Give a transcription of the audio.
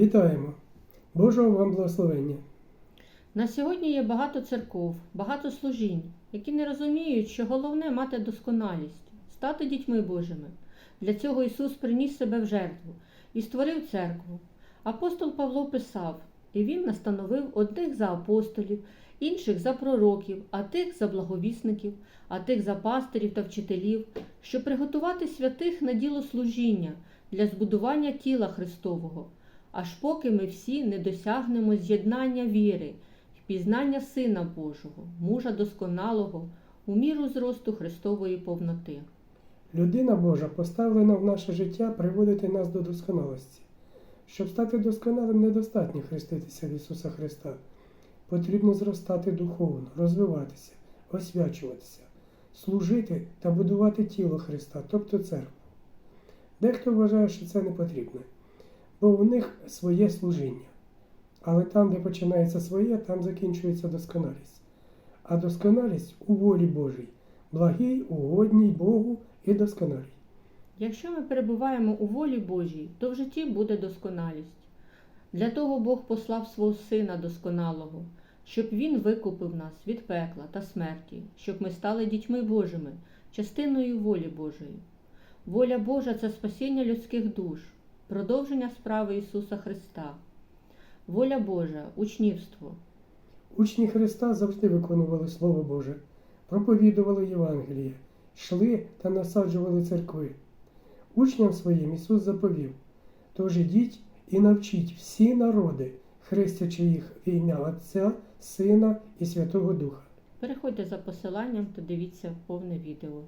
Вітаємо! Божого вам благословення! На сьогодні є багато церков, багато служінь, які не розуміють, що головне мати досконалість, стати дітьми Божими. Для цього Ісус приніс себе в жертву і створив церкву. Апостол Павло писав, і він настановив одних за апостолів, інших за пророків, а тих за благовісників, а тих за пастирів та вчителів, щоб приготувати святих на діло служіння для збудування тіла Христового, аж поки ми всі не досягнемо з'єднання віри й пізнання Сина Божого, мужа досконалого, у міру зросту Христової повноти. Людина Божа поставлена в наше життя приводити нас до досконалості. Щоб стати досконалим, недостатньо хреститися в Ісуса Христа. Потрібно зростати духовно, розвиватися, освячуватися, служити та будувати тіло Христа, тобто церкву. Дехто вважає, що це не потрібно, бо у них своє служіння. Але там, де починається своє, там закінчується досконалість. А досконалість у волі Божій, благій, угодній Богу і досконалій. Якщо ми перебуваємо у волі Божій, то в житті буде досконалість. Для того Бог послав свого Сина досконалого, щоб Він викупив нас від пекла та смерті, щоб ми стали дітьми Божими, частиною волі Божої. Воля Божа це спасіння людських душ, продовження справи Ісуса Христа. Воля Божа учнівство. Учні Христа завжди виконували Слово Боже, проповідували Євангеліє, йшли та насаджували церкви. Учням своїм Ісус заповів: Тож ідіть і навчіть всі народи, хрестячи їх в ім'я Отця, Сина і Святого Духа. Переходьте за посиланням та дивіться повне відео.